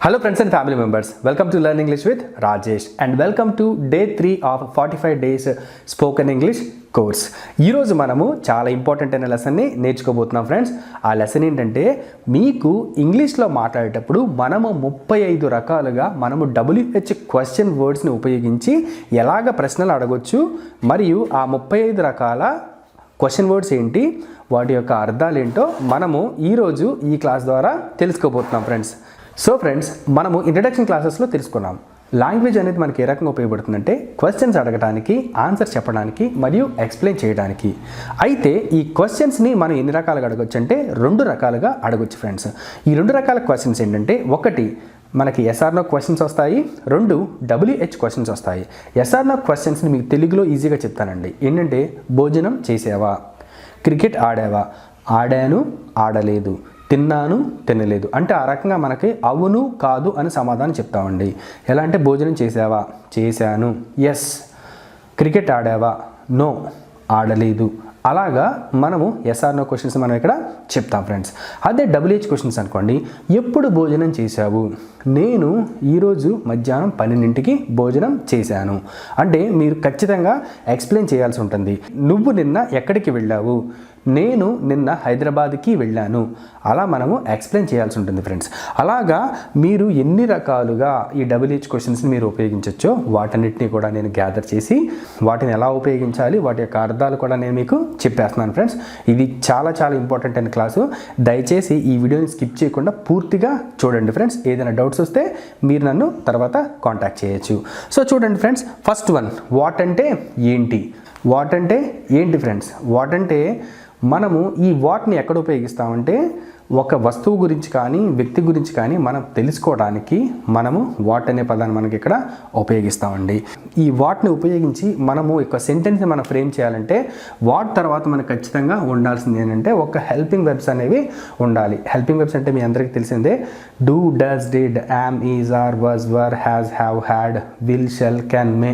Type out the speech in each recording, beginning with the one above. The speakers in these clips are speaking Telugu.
Hello friends and family members welcome to learn English with Rajesh and welcome to day three of forty five days spoken English course ఈరోజు మనము చాలా ఇంపార్టెంట్ అయిన లెసన్ని నేర్చుకోబోతున్నాం ఫ్రెండ్స్ ఆ లెసన్ ఏంటంటే మీకు ఇంగ్లీష్లో మాట్లాడేటప్పుడు మనము ముప్పై ఐదు రకాలుగా మనము డబ్ల్యూహెచ్ క్వశ్చన్ వర్డ్స్ని ఉపయోగించి ఎలాగ ప్రశ్నలు అడగొచ్చు మరియు ఆ ముప్పై ఐదు రకాల క్వశ్చన్ వర్డ్స్ ఏంటి వాటి యొక్క అర్థాలు ఏంటో మనము ఈరోజు ఈ క్లాస్ ద్వారా తెలుసుకోబోతున్నాం ఫ్రెండ్స్ సో ఫ్రెండ్స్ మనము ఇంట్రడక్షన్ క్లాసెస్లో తెలుసుకున్నాం. లాంగ్వేజ్ అనేది మనకి ఏ రకంగా ఉపయోగపడుతుందంటే క్వశ్చన్స్ అడగడానికి ఆన్సర్ చెప్పడానికి మరియు ఎక్స్ప్లెయిన్ చేయడానికి. అయితే ఈ క్వశ్చన్స్ని మనం ఎన్ని రకాలుగా అడగొచ్చు అంటే రెండు రకాలుగా అడగొచ్చు ఫ్రెండ్స్ ఈ రెండు రకాల క్వశ్చన్స్ ఏంటంటే ఒకటి మనకి ఎస్ఆర్నో క్వశ్చన్స్ వస్తాయి. రెండు డబ్ల్యూహెచ్ క్వశ్చన్స్ వస్తాయి. ఎస్ఆర్నో క్వశ్చన్స్ని మీకు తెలుగులో ఈజీగా చెప్తానండి. ఏంటంటే భోజనం చేసావా? క్రికెట్ ఆడావా? ఆడాను ఆడలేదు. తిన్నాను తినలేదు. అంటే ఆ రకంగా మనకి అవును కాదు అని సమాధానం చెప్తామండి. ఎలా అంటే భోజనం చేసావా? చేశాను. Yes cricket ఆడావా? నో ఆడలేదు. అలాగా మనము ఎస్ఆర్ నో క్వశ్చన్స్ మనం ఇక్కడ చెప్తాం ఫ్రెండ్స్ అదే డబ్ల్యూహెచ్ క్వశ్చన్స్ అనుకోండి. ఎప్పుడు భోజనం చేశావు? నేను ఈరోజు మధ్యాహ్నం పన్నెండింటికి భోజనం చేశాను. అంటే మీరు ఖచ్చితంగా ఎక్స్ప్లెయిన్ చేయాల్సి ఉంటుంది. నువ్వు నిన్న ఎక్కడికి వెళ్ళావు? నేను నిన్న హైదరాబాద్కి వెళ్ళాను. అలా మనము ఎక్స్ప్లెయిన్ చేయాల్సి ఉంటుంది ఫ్రెండ్స్. అలాగా మీరు ఎన్ని రకాలుగా ఈ డబ్ల్యూహెచ్ క్వశ్చన్స్ని మీరు ఉపయోగించవచ్చో వాటన్నిటిని కూడా నేను గ్యాదర్ చేసి వాటిని ఎలా ఉపయోగించాలి వాటి యొక్క అర్థాలు కూడా నేను మీకు చెప్పేస్తున్నాను ఫ్రెండ్స్. ఇది చాలా చాలా ఇంపార్టెంట్ అయిన క్లాసు. దయచేసి ఈ వీడియోని స్కిప్ చేయకుండా పూర్తిగా చూడండి ఫ్రెండ్స్. ఏదైనా డౌట్స్ వస్తే మీరు నన్ను తర్వాత కాంటాక్ట్ చేయొచ్చు. సో చూడండి ఫ్రెండ్స్ ఫస్ట్ వన్ వాట్ అంటే ఏంటి? వాట్ అంటే ఏంటి ఫ్రెండ్స్ వాట్ అంటే మనము ఈ వాట్ని ఎక్కడ ఉపయోగిస్తామంటే ఒక వస్తువు గురించి కానీ వ్యక్తి గురించి కానీ మనం తెలుసుకోవడానికి మనము వాట్ అనే పదాన్ని మనకి ఇక్కడ ఉపయోగిస్తామండి. ఈ వాట్ని ఉపయోగించి మనము ఒక సెంటెన్స్ని మనం ఫ్రేమ్ చేయాలంటే వాట్ తర్వాత మనకు ఖచ్చితంగా ఉండాల్సింది ఏంటంటే ఒక హెల్పింగ్ వెబ్స్ అనేవి ఉండాలి. హెల్పింగ్ వెబ్స్ అంటే మీ అందరికీ తెలిసిందే. Do does did am is are was were has have had will shall can may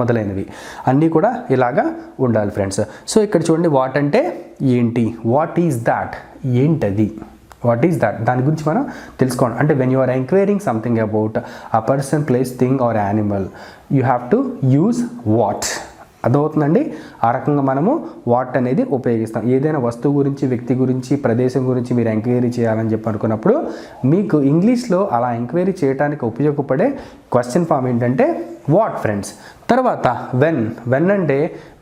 మొదలైనవి. అన్నీ కూడా ఇలాగా ఉండాలి ఫ్రెండ్స్. సో ఇక్కడ చూడండి వాట్ అంటే ఏంటి? వాట్ ఈజ్ దాట్ ఏంటది? వాట్ ఈస్ దట్ దాని గురించి మనం తెలుసుకోండి అంటే when you are enquiring something about a person place thing or animal you have to use what అర్థమవుతుందండి? ఆ రకంగా మనము వాట్ అనేది ఉపయోగిస్తాం. ఏదైనా వస్తువు గురించి వ్యక్తి గురించి ప్రదేశం గురించి మీరు ఎంక్వైరీ చేయాలని చెప్పి అనుకున్నప్పుడు మీకు ఇంగ్లీష్లో అలా ఎంక్వైరీ చేయడానికి ఉపయోగపడే క్వశ్చన్ ఫామ్ ఏంటంటే వాట్ ఫ్రెండ్స్? తర్వాత వెన్. వెన్ అంటే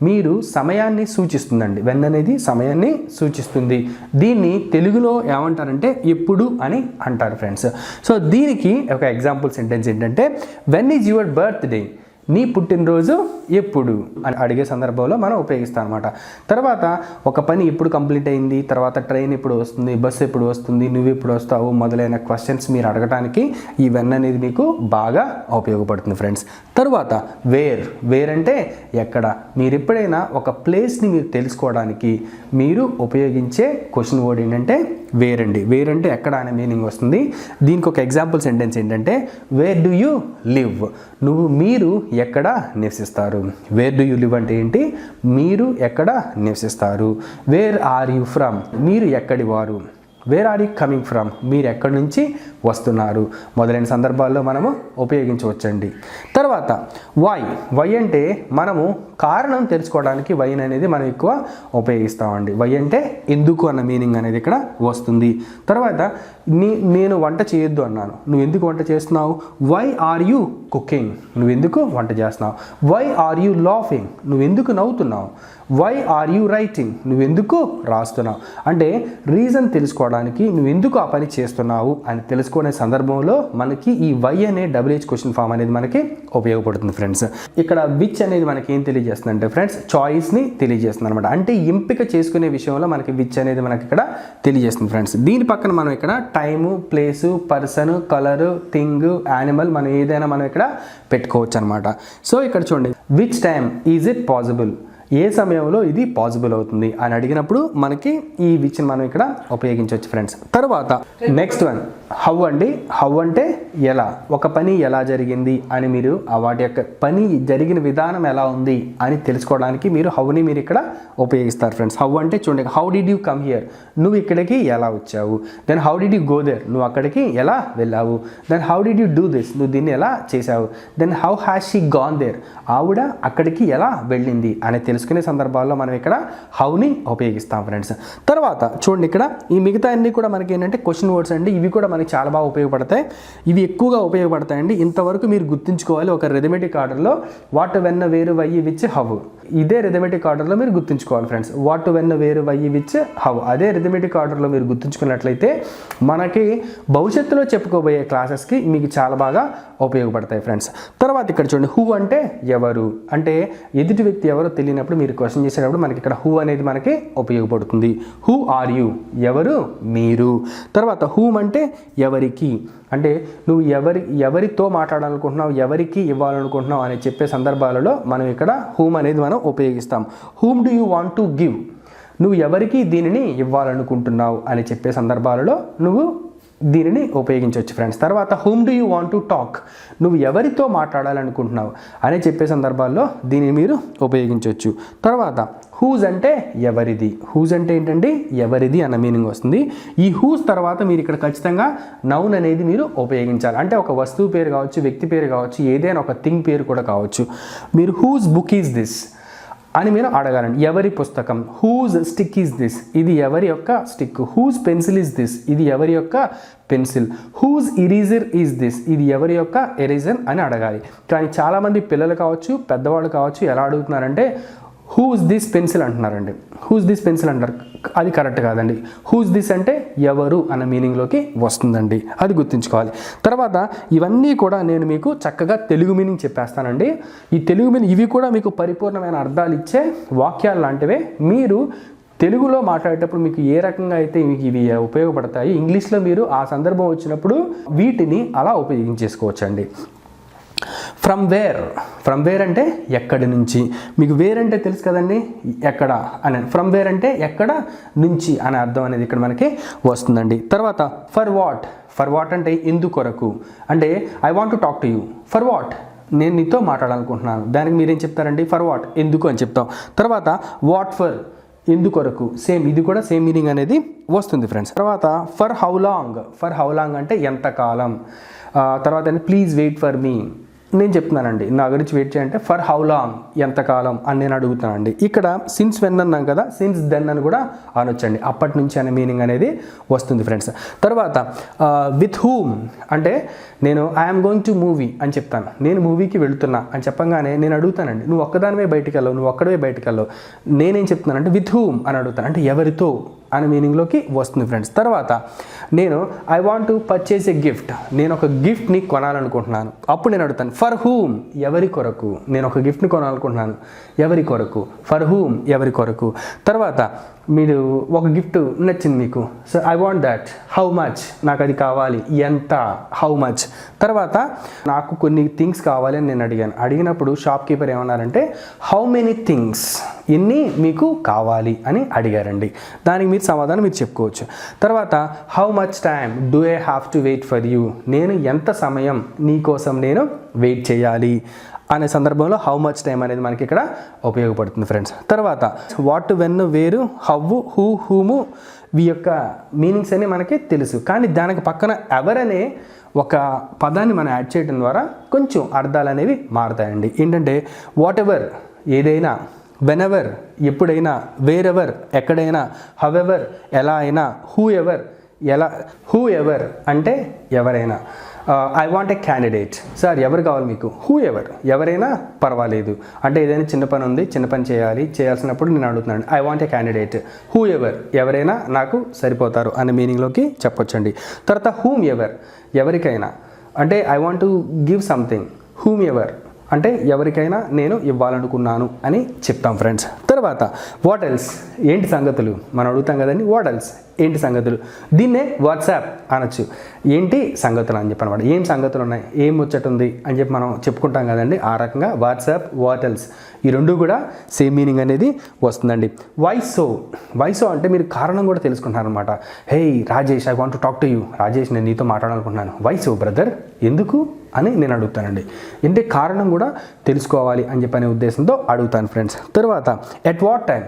మీరు సమయాన్ని సూచిస్తుందండి. వెన్ అనేది సమయాన్ని సూచిస్తుంది. దీన్ని తెలుగులో ఏమంటారంటే ఎప్పుడు అని అంటారు ఫ్రెండ్స్. సో దీనికి ఒక ఎగ్జాంపుల్ సెంటెన్స్ ఏంటంటే వెన్ ఈజ్ యువర్ బర్త్డే? నీ పుట్టినరోజు ఎప్పుడు అని అడిగే సందర్భంలో మనం ఉపయోగిస్తాం అనమాట తర్వాత ఒక పని ఎప్పుడు కంప్లీట్ అయింది తర్వాత ట్రైన్ ఎప్పుడు వస్తుంది బస్సు ఎప్పుడు వస్తుంది నువ్వు ఎప్పుడు వస్తావు మొదలైన క్వశ్చన్స్ మీరు అడగటానికి ఈ వెన్ అనేది మీకు బాగా ఉపయోగపడుతుంది ఫ్రెండ్స్ తర్వాత వేర్ వేర్ అంటే ఎక్కడ? మీరు ఎప్పుడైనా ఒక ప్లేస్ని మీరు తెలుసుకోవడానికి మీరు ఉపయోగించే క్వశ్చన్ వర్డ్ ఏంటంటే వేర్ అండి. వేర్ అంటే ఎక్కడ అనే మీనింగ్ వస్తుంది. దీనికి ఒక ఎగ్జాంపుల్ సెంటెన్స్ ఏంటంటే వేర్ డు యూ లివ్ నువ్వు మీరు ఎక్కడ నివసిస్తారు? వేర్ డూ యూ లివ్ అంటే ఏంటి? మీరు ఎక్కడ నివసిస్తారు? వేర్ ఆర్ యు ఫ్రమ్ మీరు ఎక్కడి వారు? Where are you coming from మీరు ఎక్కడి నుంచి వస్తున్నారు? మొదలైన సందర్భాల్లో మనము ఉపయోగించవచ్చండి. తర్వాత వై వై అంటే మనము కారణం తెలుసుకోవడానికి వై అనేది మనం ఎక్కువ ఉపయోగిస్తామండి. వై అంటే ఎందుకు అన్న మీనింగ్ అనేది ఇక్కడ వస్తుంది. తర్వాత నీ నేను వంట చేయొద్దు అన్నాను. నువ్వు ఎందుకు వంట చేస్తున్నావు? వై ఆర్ యూ కుకింగ్ నువ్వు ఎందుకు వంట చేస్తున్నావు? వై ఆర్ యూ లాఫింగ్ నువ్వు ఎందుకు నవ్వుతున్నావు? వై ఆర్ యూ రైటింగ్ నువ్వెందుకు రాస్తున్నావు అంటే రీజన్ తెలుసుకోవడానికి నువ్వెందుకు ఆ పని చేస్తున్నావు అని తెలుసుకునే సందర్భంలో మనకి ఈ వై అనే డబ్ల్యూహెచ్ క్వశ్చన్ ఫామ్ అనేది మనకి ఉపయోగపడుతుంది ఫ్రెండ్స్ ఇక్కడ విచ్ అనేది మనకి ఏం తెలియజేస్తుంది అంటే ఫ్రెండ్స్ చాయిస్ని తెలియజేస్తుంది అనమాట అంటే ఎంపిక చేసుకునే విషయంలో మనకి విచ్ అనేది మనకి ఇక్కడ తెలియజేస్తుంది ఫ్రెండ్స్ దీని పక్కన మనం ఇక్కడ time place person colour thing animal మనం ఏదైనా మనం ఇక్కడ పెట్టుకోవచ్చు అనమాట సో ఇక్కడ చూడండి. Which time is it possible ఏ సమయంలో ఇది పాసిబుల్ అవుతుంది అని అడిగినప్పుడు మనకి ఈ విచ్ని మనం ఇక్కడ ఉపయోగించవచ్చు ఫ్రెండ్స్ తర్వాత నెక్స్ట్ వన్ హౌ అండి? హౌ అంటే ఎలా? ఒక పని ఎలా జరిగింది అని మీరు వాటి యొక్క పని జరిగిన విధానం ఎలా ఉంది అని తెలుసుకోవడానికి మీరు హౌని మీరు ఇక్కడ ఉపయోగిస్తారు ఫ్రెండ్స్ హౌ అంటే చూడండి how did you come here నువ్వు ఇక్కడికి ఎలా వచ్చావు? Then how did you go there నువ్వు అక్కడికి ఎలా వెళ్ళావు? Then how did you do this నువ్వు దీన్ని ఎలా చేశావు? Then how has she gone there ఆవిడ అక్కడికి ఎలా వెళ్ళింది అని తెలుసుకునే సందర్భాల్లో మనం ఇక్కడ హౌని ఉపయోగిస్తాం ఫ్రెండ్స్ తర్వాత చూడండి ఇక్కడ ఈ మిగతా అన్ని కూడా మనకి ఏంటంటే క్వశ్చన్ వర్డ్స్ అండి. ఇవి కూడా మనకి చాలా బాగా ఉపయోగపడతాయి. ఇవి ఎక్కువగా ఉపయోగపడతాయండి. ఇంతవరకు మీరు గుర్తుంచుకోవాలి ఒక రెథమెటిక్ ఆర్డర్లో వాట్ వెన్న వేరు వయ్యి విచ్ హవ్ ఇదే రెథమెటిక్ ఆర్డర్లో మీరు గుర్తుంచుకోవాలి friends what when where why which how అదే రెథమెటిక్ ఆర్డర్లో మీరు గుర్తుంచుకున్నట్లయితే మనకి భవిష్యత్తులో చెప్పుకోబోయే క్లాసెస్కి మీకు చాలా బాగా ఉపయోగపడతాయి ఫ్రెండ్స్ తర్వాత ఇక్కడ చూడండి హూ అంటే ఎవరు? అంటే ఎదుటి వ్యక్తి ఎవరో తెలియనప్పుడు మీరు క్వశ్చన్ చేసేటప్పుడు మనకి ఇక్కడ హూ అనేది మనకి ఉపయోగపడుతుంది. హూ ఆర్ యూ ఎవరు? మీరు. తర్వాత హూమ్ అంటే ఎవరికి? అంటే నువ్వు ఎవరి ఎవరితో మాట్లాడాలనుకుంటున్నావు ఎవరికి ఇవ్వాలనుకుంటున్నావు అని చెప్పే సందర్భాలలో మనం ఇక్కడ హూమ్ అనేది మనం ఉపయోగిస్తాం. Whom do you want to give నువ్వు ఎవరికి దీనిని ఇవ్వాలనుకుంటున్నావు అని చెప్పే సందర్భాలలో నువ్వు దీనిని ఉపయోగించవచ్చు ఫ్రెండ్స్ తర్వాత whom do you want to talk నువ్వు ఎవరితో మాట్లాడాలనుకుంటున్నావు అని చెప్పే సందర్భాల్లో దీనిని మీరు ఉపయోగించవచ్చు. తర్వాత హూజ్ అంటే ఎవరిది? హూజ్ అంటే ఏంటంటే ఎవరిది అన్న మీనింగ్ వస్తుంది. ఈ హూజ్ తర్వాత మీరు ఇక్కడ ఖచ్చితంగా నౌన్ అనేది మీరు ఉపయోగించాలి. అంటే ఒక వస్తువు పేరు కావచ్చు వ్యక్తి పేరు కావచ్చు ఏదైనా ఒక థింగ్ పేరు కూడా కావచ్చు. మీరు హూజ్ బుక్ ఈజ్ దిస్ అని మీరు అడగాలండి. ఎవరి పుస్తకం? హూజ్ స్టిక్ ఈజ్ దిస్ ఇది ఎవరి యొక్క stick whose pencil is this ఇది ఎవరి యొక్క pencil whose eraser is this ఇది ఎవరి యొక్క ఎరేజర్ అని అడగాలి. కానీ చాలామంది పిల్లలు కావచ్చు పెద్దవాళ్ళు కావచ్చు ఎలా అడుగుతున్నారంటే హూజ్ దిస్ పెన్సిల్ అంటున్నారండి. హూజ్ దిస్ పెన్సిల్ అంటారు అది కరెక్ట్ కాదండి. హూజ్ దిస్ అంటే ఎవరు అన్న మీనింగ్లోకి వస్తుందండి. అది గుర్తుంచుకోవాలి. తర్వాత ఇవన్నీ కూడా నేను మీకు చక్కగా తెలుగు మీనింగ్ చెప్పేస్తానండి. ఈ తెలుగు మీనింగ్ ఇవి కూడా మీకు పరిపూర్ణమైన అర్థాలు ఇచ్చే వాక్యాలు లాంటివే. మీరు తెలుగులో మాట్లాడేటప్పుడు మీకు ఏ రకంగా అయితే మీకు ఇవి ఉపయోగపడతాయి ఇంగ్లీష్లో మీరు ఆ సందర్భం వచ్చినప్పుడు వీటిని అలా ఉపయోగించేసుకోవచ్చండి. ఫ్రమ్ వేర్ ఫ్రమ్ వేర్ అంటే ఎక్కడి నుంచి? మీకు వేర్ అంటే తెలుసు కదండి? ఎక్కడ? అని ఫ్రమ్ వేర్ అంటే ఎక్కడ నుంచి అనే అర్థం అనేది ఇక్కడ మనకి వస్తుందండి. తర్వాత ఫర్ వాట్ ఫర్ వాట్ అంటే ఎందుకొరకు? అంటే I want to talk to you for what నేను నీతో మాట్లాడాలనుకుంటున్నాను. దానికి మీరేం చెప్తారండి? ఫర్ వాట్ ఎందుకు అని చెప్తాం. తర్వాత వాట్ ఫర్ ఎందుకొరకు? సేమ్ ఇది కూడా సేమ్ మీనింగ్ అనేది వస్తుంది ఫ్రెండ్స్ తర్వాత for how long for how long అంటే ఎంతకాలం తర్వాత ప్లీజ్ వెయిట్ ఫర్ మీ నేను చెప్తున్నానండి. నా గురించి వెయిట్ చేయంటే ఫర్ హౌ లాంగ్ ఎంతకాలం అని నేను అడుగుతానండి ఇక్కడ సిన్స్ వెన్ అన్నాం కదా సిన్స్ దెన్ అని కూడా అనొచ్చండి. అప్పటి నుంచి అనే మీనింగ్ అనేది వస్తుంది ఫ్రెండ్స్ తర్వాత విత్ హూమ్ అంటే నేను ఐఎమ్ గోయింగ్ టు మూవీ అని చెప్తాను. నేను మూవీకి వెళుతున్నా అని చెప్పంగానే నేను అడుగుతానండి. నువ్వు ఒక్కదానివే బయటికి వెళ్ళవు నువ్వు ఒక్కడే బయటికి వెళ్ళవు నేనేం చెప్తున్నానంటే విత్ హూమ్ అని అడుగుతాను. అంటే ఎవరితో? అనే మీనింగ్లోకి వస్తుంది ఫ్రెండ్స్ తర్వాత నేను I want to purchase a gift నేను ఒక గిఫ్ట్ని కొనాలనుకుంటున్నాను. అప్పుడు నేను అడుగుతాను ఫర్ హూమ్ ఎవరి కొరకు? నేను ఒక గిఫ్ట్ని కొనాలనుకుంటున్నాను. ఎవరి కొరకు? ఫర్ హూమ్ ఎవరి కొరకు? తర్వాత మీరు ఒక గిఫ్ట్ నచ్చింది మీకు. So I want that how much నాకు అది కావాలి. ఎంత? హౌ మచ్ తర్వాత నాకు కొన్ని థింగ్స్ కావాలి అని నేను అడిగాను. అడిగినప్పుడు షాప్ కీపర్ ఏమన్నారంటే హౌ మెనీ థింగ్స్ ఎన్ని మీకు కావాలి అని అడిగారండి. దానికి మీరు సమాధానం మీరు చెప్పుకోవచ్చు. తర్వాత how much time do I have to wait for you నేను ఎంత సమయం నీ కోసం నేను వెయిట్ చేయాలి? అనే సందర్భంలో హౌ మచ్ టైం అనేది మనకి ఇక్కడ ఉపయోగపడుతుంది ఫ్రెండ్స్ తర్వాత what when where how who whom we యొక్క మీనింగ్స్ అనేవి మనకి తెలుసు. కానీ దానికి పక్కన ఎవరనే ఒక పదాన్ని మనం యాడ్ చేయడం ద్వారా కొంచెం అర్థాలు అనేవి మారుతాయండి. ఏంటంటే వాట్ ఎవర్ ఏదైనా వెనెవర్ ఎప్పుడైనా వేరెవర్ ఎక్కడైనా హవెవర్ ఎలా అయినా హూ ఎవర్ ఎలా హూ ఎవర్ అంటే ఎవరైనా. I want a candidate sir ఎవరు కావాలి మీకు? హూ ఎవర్ ఎవరైనా పర్వాలేదు. అంటే ఏదైనా చిన్న పని ఉంది చిన్న పని చేయాలి చేయాల్సినప్పుడు నేను అడుగుతున్నాను. I want a candidate whoever ఎవరైనా నాకు సరిపోతారు అనే మీనింగ్లోకి చెప్పొచ్చండి. తర్వాత హూమ్ ఎవర్ ఎవరికైనా. అంటే I want to give something whomever అంటే ఎవరికైనా నేను ఇవ్వాలనుకున్నాను అని చెప్తాం ఫ్రెండ్స్ తర్వాత వాటల్స్ ఏంటి సంగతులు? మనం అడుగుతాం కదండి వాటల్స్ ఏంటి సంగతులు? దీన్నే వాట్సాప్ అనొచ్చు. ఏంటి సంగతులు అని చెప్పి అనమాట ఏం సంగతులు ఉన్నాయి? ఏం ముచ్చట ఉంది? అని చెప్పి మనం చెప్పుకుంటాం కదండి. ఆ రకంగా వాట్సాప్ వాటల్స్ ఈ రెండు కూడా సేమ్ మీనింగ్ అనేది వస్తుందండి. వైసో వైసో అంటే మీరు కారణం కూడా తెలుసుకుంటారనమాట hey Rajesh I want to talk to you Rajesh నేను నీతో మాట్లాడాలనుకుంటున్నాను. వైసో బ్రదర్ ఎందుకు? అని నేను అడుగుతానండి. ఏంటి కారణం కూడా తెలుసుకోవాలి అని చెప్పనే ఉద్దేశంతో అడుగుతాను ఫ్రెండ్స్. తర్వాత at what time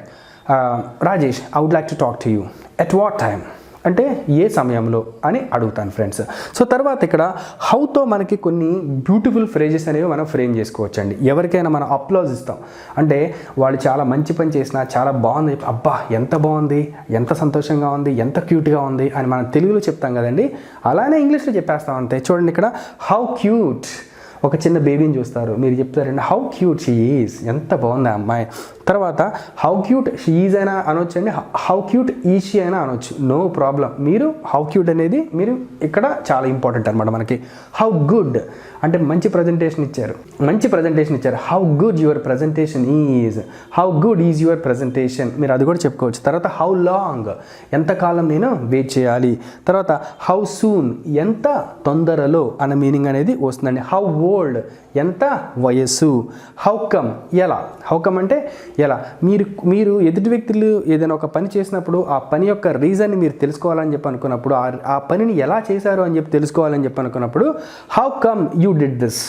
Rajesh I would like to talk to you at what time అంటే ఏ సమయంలో అని అడుగుతాను ఫ్రెండ్స్. సో తర్వాత ఇక్కడ హౌతో మనకి కొన్ని బ్యూటిఫుల్ ఫ్రేజెస్ అనేవి మనం ఫ్రేమ్ చేసుకోవచ్చండి. ఎవరికైనా మనం అప్లోజ్ ఇస్తాం. అంటే వాళ్ళు చాలా మంచి పని చేసినా చాలా బాగుంది. అబ్బా ఎంత బాగుంది ఎంత సంతోషంగా ఉంది ఎంత క్యూట్గా ఉంది అని మనం తెలుగులో చెప్తాం కదండి. అలానే ఇంగ్లీష్లో చెప్పేస్తాం అంతే. చూడండి ఇక్కడ హౌ క్యూట్ ఒక చిన్న బేబీని చూస్తారు. మీరు చెప్తారండి హౌ క్యూట్ షీ ఈజ్ ఎంత బాగుంది ఆ అమ్మాయి. తర్వాత హౌ క్యూట్ షీ ఈజ్ అయినా అనొచ్చు అండి. హౌ క్యూట్ ఈషీ అయినా అనొచ్చు. నో ప్రాబ్లం మీరు హౌ క్యూట్ అనేది మీరు ఇక్కడ చాలా ఇంపార్టెంట్ అనమాట మనకి. హౌ గుడ్ అంటే మంచి ప్రజెంటేషన్ ఇచ్చారు. మంచి ప్రజెంటేషన్ ఇచ్చారు. How good your presentation is how good is your presentation మీరు అది కూడా చెప్పుకోవచ్చు. తర్వాత హౌ లాంగ్ ఎంతకాలం నేను వెయిట్ చేయాలి. తర్వాత హౌ సూన్ ఎంత తొందరలో? అన్న మీనింగ్ అనేది వస్తుందండి. హౌ ఓల్డ్ ఎంత వయస్సు? హౌ కమ్ ఎలా? హౌ కమ్ అంటే ఎలా? మీరు మీరు ఎదుటి వ్యక్తులు ఏదైనా ఒక పని చేసినప్పుడు ఆ పని యొక్క రీజన్ని మీరు తెలుసుకోవాలని చెప్పి అనుకున్నప్పుడు ఆ- ఆ పనిని ఎలా చేశారు అని చెప్పి తెలుసుకోవాలని చెప్పి అనుకున్నప్పుడు how come you did this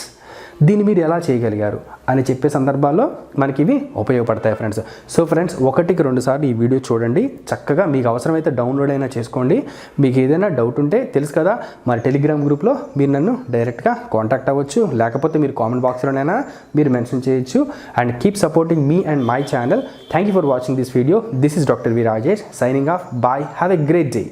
దీన్ని మీరు ఎలా చేయగలిగారు అని చెప్పే సందర్భాల్లో మనకి ఇవి ఉపయోగపడతాయి ఫ్రెండ్స్. సో ఫ్రెండ్స్ ఒకటికి రెండు సార్లు ఈ వీడియో చూడండి. చక్కగా మీకు అవసరమైతే డౌన్లోడ్ అయినా చేసుకోండి. మీకు ఏదైనా డౌట్ ఉంటే తెలుసు కదా మన టెలిగ్రామ్ గ్రూప్లో మీరు నన్ను డైరెక్ట్గా కాంటాక్ట్ అవ్వచ్చు. లేకపోతే మీరు కామెంట్ బాక్స్లోనైనా మీరు మెన్షన్ చేయొచ్చు. And keep supporting me and my channel. Thank you for watching this video. This is doctor V Rajesh signing off. Bye. Have a great day.